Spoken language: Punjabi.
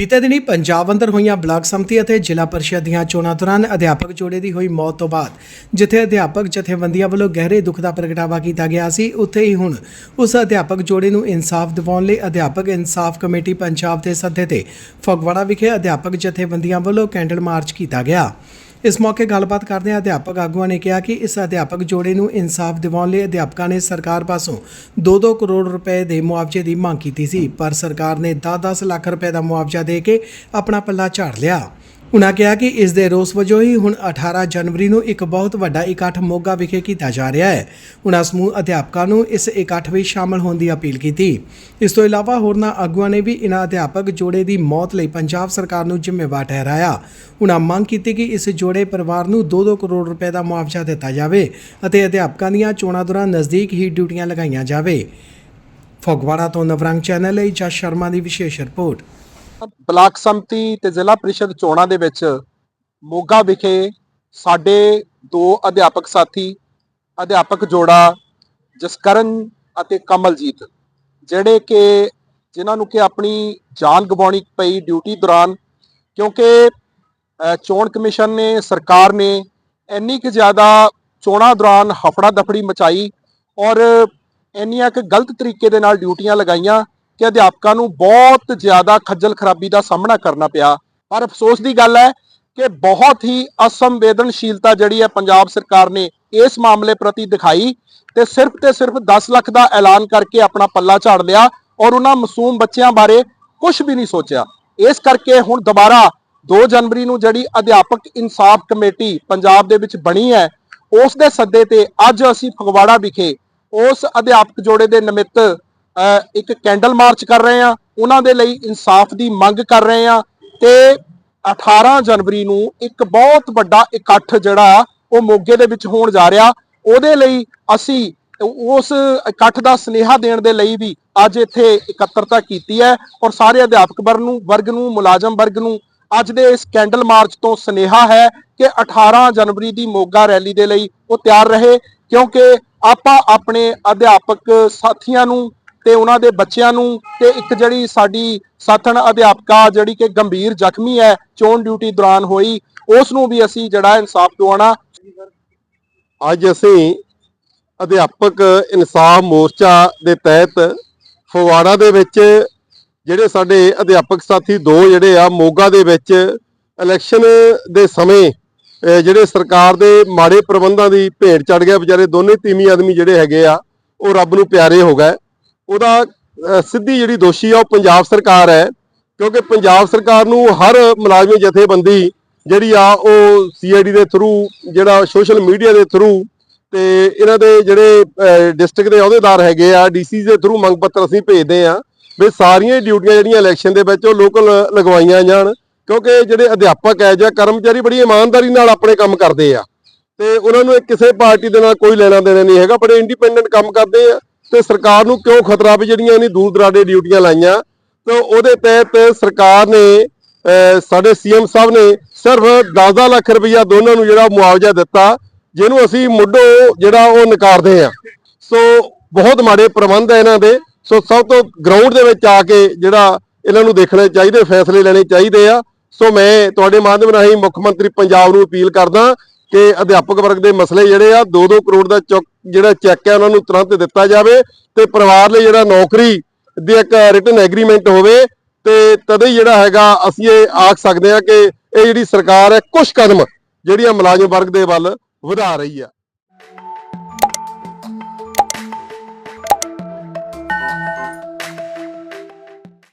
ਬੀਤੇ ਦਿਨੀ ਪੰਜਾਬ ਅੰਦਰ ਹੋਈਆਂ ਬਲਾਕ ਸੰਮਤੀ ਅਤੇ ਜ਼ਿਲ੍ਹਾ ਪਰਿਸ਼ਦ ਦੀਆਂ ਚੋਣਾਂ ਦੌਰਾਨ ਅਧਿਆਪਕ ਜੋੜੇ ਦੀ ਹੋਈ ਮੌਤ ਤੋਂ ਬਾਅਦ ਜਿੱਥੇ ਅਧਿਆਪਕ ਜਥੇਬੰਦੀਆਂ ਵੱਲੋਂ ਗਹਿਰੇ ਦੁੱਖ ਦਾ ਪ੍ਰਗਟਾਵਾ ਕੀਤਾ ਗਿਆ ਸੀ, ਉੱਥੇ ਹੀ ਹੁਣ ਉਸ ਅਧਿਆਪਕ ਜੋੜੇ ਨੂੰ ਇਨਸਾਫ ਦਿਵਾਉਣ ਲਈ ਅਧਿਆਪਕ ਇਨਸਾਫ ਕਮੇਟੀ ਪੰਜਾਬ ਦੇ ਸੱਦੇ ਤੇ ਫਗਵਾੜਾ ਵਿਖੇ ਅਧਿਆਪਕ ਜਥੇਬੰਦੀਆਂ ਵੱਲੋਂ ਕੈਂਡਲ ਮਾਰਚ ਕੀਤਾ ਗਿਆ। ਇਸ ਮੌਕੇ ਗੱਲਬਾਤ ਕਰਦਿਆਂ ਅਧਿਆਪਕ ਆਗੂਆਂ ਨੇ ਕਿਹਾ ਕਿ ਇਸ ਅਧਿਆਪਕ ਜੋੜੇ ਨੂੰ ਇਨਸਾਫ ਦਿਵਾਉਣ ਲਈ ਅਧਿਆਪਕਾਂ ਨੇ ਸਰਕਾਰ ਪਾਸੋਂ 2-2 ਕਰੋੜ ਰੁਪਏ ਦੇ ਮੁਆਵਜ਼ੇ ਦੀ ਮੰਗ ਕੀਤੀ ਸੀ, ਪਰ ਸਰਕਾਰ ਨੇ 10-10 ਲੱਖ ਰੁਪਏ ਦਾ ਮੁਆਵਜ਼ਾ ਦੇ ਕੇ ਆਪਣਾ ਪੱਲਾ ਝਾੜ ਲਿਆ। ਉਨ੍ਹਾਂ ਕਿਹਾ ਕਿ ਇਸ ਦੇ ਰੋਸ ਵਜੋਂ ਹੀ ਹੁਣ 18 ਜਨਵਰੀ ਨੂੰ ਇੱਕ ਬਹੁਤ ਵੱਡਾ ਇਕੱਠ ਮੋਗਾ ਵਿਖੇ ਕੀਤਾ ਜਾ ਰਿਹਾ ਹੈ। ਉਨ੍ਹਾਂ ਸਮੂਹ ਅਧਿਆਪਕਾਂ ਨੂੰ ਇਸ ਇਕੱਠ ਵਿੱਚ ਸ਼ਾਮਲ ਹੋਣ ਦੀ ਅਪੀਲ ਕੀਤੀ। ਇਸ ਤੋਂ ਇਲਾਵਾ ਹੋਰਨਾਂ ਆਗੂਆਂ ਨੇ ਵੀ ਇਨ੍ਹਾਂ ਅਧਿਆਪਕ ਜੋੜੇ ਦੀ ਮੌਤ ਲਈ ਪੰਜਾਬ ਸਰਕਾਰ ਨੂੰ ਜ਼ਿੰਮੇਵਾਰ ਠਹਿਰਾਇਆ। ਉਨ੍ਹਾਂ ਮੰਗ ਕੀਤੀ ਕਿ ਇਸ ਜੋੜੇ ਪਰਿਵਾਰ ਨੂੰ 2-2 ਕਰੋੜ ਰੁਪਏ ਦਾ ਮੁਆਵਜ਼ਾ ਦਿੱਤਾ ਜਾਵੇ ਅਤੇ ਅਧਿਆਪਕਾਂ ਦੀਆਂ ਚੋਣਾਂ ਦੌਰਾਨ ਨਜ਼ਦੀਕ ਹੀ ਡਿਊਟੀਆਂ ਲਗਾਈਆਂ ਜਾਵੇ। ਫਗਵਾੜਾ ਤੋਂ ਨਵਰੰਗ ਚੈਨਲ ਲਈ ਜਸ ਸ਼ਰਮਾ ਦੀ ਵਿਸ਼ੇਸ਼ ਰਿਪੋਰਟ। ਬਲਾਕ ਸੰਮਤੀ ਤੇ ਜ਼ਿਲ੍ਹਾ ਪ੍ਰੀਸ਼ਦ ਚੋਣਾਂ ਦੇ ਵਿੱਚ ਮੋਗਾ ਵਿਖੇ ਸਾਡੇ ਦੋ ਅਧਿਆਪਕ ਸਾਥੀ, ਅਧਿਆਪਕ ਜੋੜਾ ਜਸਕਰਨ ਅਤੇ ਕਮਲਜੀਤ, ਜਿਹੜੇ ਕਿ ਜਿਨ੍ਹਾਂ ਨੂੰ ਕਿ ਆਪਣੀ ਜਾਨ ਗਵਾਉਣੀ ਪਈ ਡਿਊਟੀ ਦੌਰਾਨ, ਕਿਉਂਕਿ ਚੋਣ ਕਮਿਸ਼ਨ ਨੇ, ਸਰਕਾਰ ਨੇ ਇੰਨੀ ਕਿ ਜ਼ਿਆਦਾ ਚੋਣਾਂ ਦੌਰਾਨ ਹਫੜਾ ਦਫੜੀ ਮਚਾਈ ਔਰ ਇੰਨੀਆਂ ਕਿ ਗਲਤ ਤਰੀਕੇ ਦੇ ਨਾਲ ਡਿਊਟੀਆਂ ਲਗਾਈਆਂ ਕਿ ਅਧਿਆਪਕਾਂ ਨੂੰ ਬਹੁਤ ਜ਼ਿਆਦਾ ਖੱਜਲ ਖਰਾਬੀ ਦਾ ਸਾਹਮਣਾ ਕਰਨਾ ਪਿਆ। ਪਰ ਅਫਸੋਸ ਦੀ ਗੱਲ ਹੈ ਕਿ ਬਹੁਤ ਹੀ ਅਸੰਵੇਦਨਸ਼ੀਲਤਾ ਜਿਹੜੀ ਹੈ ਪੰਜਾਬ ਸਰਕਾਰ ਨੇ ਇਸ ਮਾਮਲੇ ਪ੍ਰਤੀ ਦਿਖਾਈ ਤੇ ਸਿਰਫ ਤੇ ਸਿਰਫ 10 ਲੱਖ ਦਾ ਐਲਾਨ ਕਰਕੇ ਆਪਣਾ ਪੱਲਾ ਝਾੜ ਲਿਆ ਔਰ ਉਹਨਾਂ ਮਾਸੂਮ ਬੱਚਿਆਂ ਬਾਰੇ ਕੁਝ ਵੀ ਨਹੀਂ ਸੋਚਿਆ। ਇਸ ਕਰਕੇ ਹੁਣ ਦੁਬਾਰਾ 2 ਜਨਵਰੀ ਨੂੰ ਜਿਹੜੀ ਅਧਿਆਪਕ ਇਨਸਾਫ ਕਮੇਟੀ ਪੰਜਾਬ ਦੇ ਵਿੱਚ ਬਣੀ ਹੈ, ਉਸ ਦੇ ਸੱਦੇ ਤੇ ਅੱਜ ਅਸੀਂ ਫਗਵਾੜਾ ਵਿਖੇ ਉਸ ਅਧਿਆਪਕ ਜੋੜੇ ਦੇ ਨਿਮਿਤ ਇੱਕ ਕੈਂਡਲ ਮਾਰਚ ਕਰ ਰਹੇ ਹਾਂ। ਉਹਨਾਂ ਦੇ ਲਈ ਇਨਸਾਫ ਦੀ ਮੰਗ ਕਰ ਰਹੇ ਹਾਂ ਤੇ 18 ਜਨਵਰੀ ਨੂੰ ਇੱਕ ਬਹੁਤ ਵੱਡਾ ਇਕੱਠ ਜਿਹੜਾ ਉਹ ਮੋਗੇ ਦੇ ਵਿੱਚ ਹੋਣ ਜਾ ਰਿਹਾ। ਉਹਦੇ ਲਈ ਅਸੀਂ ਉਸ ਇਕੱਠ ਦਾ ਸੁਨੇਹਾ ਦੇਣ ਦੇ ਲਈ ਵੀ ਅੱਜ ਇੱਥੇ ਇਕੱਤਰਤਾ ਕੀਤੀ ਹੈ ਔਰ ਸਾਰੇ ਅਧਿਆਪਕ ਵਰਗ ਨੂੰ ਵਰਗ ਨੂੰ, ਮੁਲਾਜ਼ਮ ਵਰਗ ਨੂੰ ਅੱਜ ਦੇ ਇਸ ਕੈਂਡਲ ਮਾਰਚ ਤੋਂ ਸੁਨੇਹਾ ਹੈ ਕਿ 18 ਜਨਵਰੀ ਦੀ ਮੋਗਾ ਰੈਲੀ ਦੇ ਲਈ ਉਹ ਤਿਆਰ ਰਹੇ ਕਿਉਂਕਿ ਆਪਾਂ ਆਪਣੇ ਅਧਿਆਪਕ ਸਾਥੀਆਂ ਨੂੰ ਤੇ ਉਹਨਾਂ ਦੇ ਬੱਚਿਆਂ ਨੂੰ ਤੇ ਇੱਕ ਜਿਹੜੀ ਸਾਡੀ ਸਾਥਣ ਅਧਿਆਪਕਾ ਜਿਹੜੀ ਕਿ ਗੰਭੀਰ ਜ਼ਖਮੀ ਹੈ, ਚੋਣ ਡਿਊਟੀ ਦੌਰਾਨ ਹੋਈ ਉਸ ਨੂੰ ਵੀ ਅਸੀਂ ਜਿਹੜਾ ਇਨਸਾਫ ਦਿਵਾਉਣਾ। ਅੱਜ ਅਸੀਂ ਅਧਿਆਪਕ ਇਨਸਾਫ ਮੋਰਚਾ ਦੇ ਤਹਿਤ ਫਵਾੜਾ ਦੇ ਵਿੱਚ ਜਿਹੜੇ ਸਾਡੇ ਅਧਿਆਪਕ ਸਾਥੀ ਦੋ ਜਿਹੜੇ ਆ, ਮੋਗਾ ਦੇ ਵਿੱਚ ਇਲੈਕਸ਼ਨ ਦੇ ਸਮੇਂ ਜਿਹੜੇ ਸਰਕਾਰ ਦੇ ਮਾੜੇ ਪ੍ਰਬੰਧਾਂ ਦੀ ਭੇਟ ਚੜ ਗਿਆ, ਵਿਚਾਰੇ ਦੋਨੇ ਤੀਵੀਂ ਆਦਮੀ ਜਿਹੜੇ ਹੈਗੇ ਆ, ਉਹ ਰੱਬ ਨੂੰ ਪਿਆਰੇ ਹੋ ਗਏ। ਉਹਦਾ ਸਿੱਧੀ ਜਿਹੜੀ ਦੋਸ਼ੀ ਆ ਉਹ ਪੰਜਾਬ ਸਰਕਾਰ ਹੈ। ਕਿਉਂਕਿ ਪੰਜਾਬ ਸਰਕਾਰ ਨੂੰ ਹਰ ਮੁਲਾਜ਼ਮੀ ਜਥੇਬੰਦੀ ਜਿਹੜੀ ਆ ਉਹ ਸੀਆਈਡੀ ਦੇ ਥਰੂ ਜਿਹੜਾ ਸੋਸ਼ਲ ਮੀਡੀਆ ਦੇ ਥਰੂ ਤੇ ਇਹਨਾਂ ਦੇ ਜਿਹੜੇ ਡਿਸਟ੍ਰਿਕਟ ਦੇ ਅਹੁਦੇਦਾਰ ਹੈਗੇ ਆ ਡੀਸੀ ਦੇ ਥਰੂ ਮੰਗ ਪੱਤਰ ਅਸੀਂ ਭੇਜਦੇ ਆ ਵੀ ਸਾਰੀਆਂ ਹੀ ਡਿਊਟੀਆਂ ਜਿਹੜੀਆਂ ਇਲੈਕਸ਼ਨ ਦੇ ਵਿੱਚ ਉਹ ਲੋਕਲ ਲਗਵਾਈਆਂ ਜਾਣ। ਕਿਉਂਕਿ ਜਿਹੜੇ ਅਧਿਆਪਕ ਹੈ ਜਾਂ ਕਰਮਚਾਰੀ ਬੜੀ ਇਮਾਨਦਾਰੀ ਨਾਲ ਆਪਣੇ ਕੰਮ ਕਰਦੇ ਆ। ਤੇ ਉਹਨਾਂ ਨੂੰ ਕਿਸੇ ਪਾਰਟੀ ਦੇ ਨਾਲ ਕੋਈ ਲੈਣਾ ਦੇਣਾ ਨਹੀਂ ਹੈਗਾ, ਬੜੇ ਇੰਡੀਪੈਂਡੈਂਟ ਕੰਮ ਕਰਦੇ ਆ। ਤੇ ਸਰਕਾਰ ਨੂੰ ਕਿਉਂ ਖਤਰਾ ਵੀ ਜਿਹੜੀਆਂ ਇਹਨੀ ਦੂਰ ਦਰਾਡੇ ਡਿਊਟੀਆਂ ਲਾਈਆਂ? ਤੇ ਉਹਦੇ ਤਹਿਤ ਸਰਕਾਰ ਨੇ, ਅਹ, ਸਾਡੇ ਸੀਐਮ ਸਾਹਿਬ ਨੇ ਸਿਰਫ 10 ਲੱਖ ਰੁਪਈਆ ਦੋਨਾਂ ਨੂੰ ਜਿਹੜਾ ਮੁਆਵਜ਼ਾ ਦਿੱਤਾ, ਜਿਹਨੂੰ ਅਸੀਂ ਮੁੱਢੋਂ ਜਿਹੜਾ ਉਹ ਨਕਾਰਦੇ ਆ ਸੋ ਬਹੁਤ ਮਾੜੇ ਪ੍ਰਬੰਧ ਹੈ ਇਹਨਾਂ ਦੇ। ਸੋ ਸਭ ਤੋਂ ਗਰਾਊਂਡ ਦੇ ਵਿੱਚ ਆ ਕੇ ਜਿਹੜਾ ਇਹਨਾਂ ਨੂੰ ਦੇਖਣੇ ਚਾਹੀਦੇ, ਫੈਸਲੇ ਲੈਣੇ ਚਾਹੀਦੇ ਆ। ਸੋ ਮੈਂ ਤੁਹਾਡੇ ਮਾਧਿਅਮ ਰਾਹੀਂ ਮੁੱਖ ਮੰਤਰੀ ਪੰਜਾਬ ਨੂੰ ਅਪੀਲ ਕਰਦਾ ਕਿ ਅਧਿਆਪਕ ਵਰਗ ਦੇ ਮਸਲੇ ਜਿਹੜੇ ਆ 2-2 ਕਰੋੜ ਦਾ ਚੁੱਕ, ਜਿਹੜਾ ਚੈੱਕ ਹੈ ਉਹਨਾਂ ਨੂੰ ਤੁਰੰਤ ਦਿੱਤਾ ਜਾਵੇ ਤੇ ਪਰਿਵਾਰ ਲਈ ਜਿਹੜਾ ਨੌਕਰੀ ਦੇ ਇੱਕ ਰਿਟਨ ਐਗਰੀਮੈਂਟ ਹੋਵੇ ਤੇ ਤਦੇ ਹੀ ਜਿਹੜਾ ਹੈਗਾ, ਅਸੀਂ ਇਹ ਆਖ ਸਕਦੇ ਹਾਂ ਕਿ ਇਹ ਜਿਹੜੀ ਸਰਕਾਰ ਹੈ ਕੁਝ ਕਦਮ ਜਿਹੜੀਆਂ ਮੁਲਾਜ਼ਮ ਵਰਗ ਦੇ ਵੱਲ ਵਧਾ ਰਹੀ ਆ।